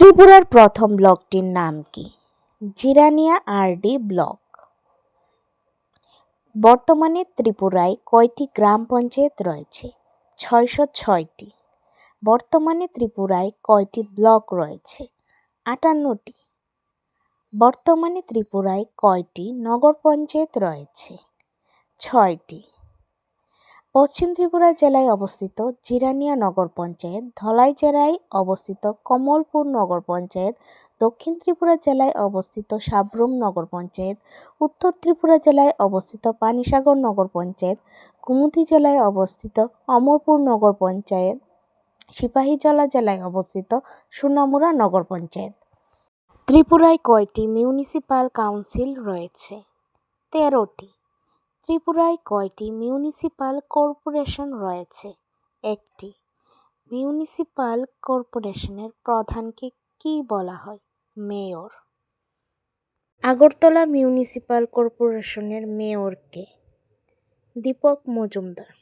ত্রিপুরার প্রথম ব্লকটির নাম কি? Jirania RD block. বর্তমানে ত্রিপুরায় কয়টি গ্রাম পঞ্চায়েত রয়েছে? ছয়শো ছয়টি। বর্তমানে ত্রিপুরায় কয়টি ব্লক রয়েছে? আটান্নটি। বর্তমানে ত্রিপুরায় কয়টি নগর পঞ্চায়েত রয়েছে? ছয়টি। পশ্চিম ত্রিপুরা জেলায় অবস্থিত জিরানিয়া নগর পঞ্চায়েত, ধলাই জেলায় অবস্থিত কমলপুর নগর পঞ্চায়েত, দক্ষিণ ত্রিপুরা জেলায় অবস্থিত সাব্রুম নগর পঞ্চায়েত, উত্তর ত্রিপুরা জেলায় অবস্থিত পানিসাগর নগর পঞ্চায়েত কুমুদি জেলায় অবস্থিত অমরপুর নগর পঞ্চায়েত, সিপাহীজলা জেলায় অবস্থিত সোনামুড়া নগর পঞ্চায়েত। ত্রিপুরায় কয়টি মিউনিসিপাল কাউন্সিল রয়েছে? তেরোটি। ত্রিপুরায় কয়টি মিউনিসিপাল কর্পোরেশন রয়েছে? একটি। মিউনিসিপাল কর্পোরেশনের প্রধানকে কি বলা হয়? মেয়র। আগরতলা মিউনিসিপাল কর্পোরেশনের মেয়রকে। দীপক মজুমদার।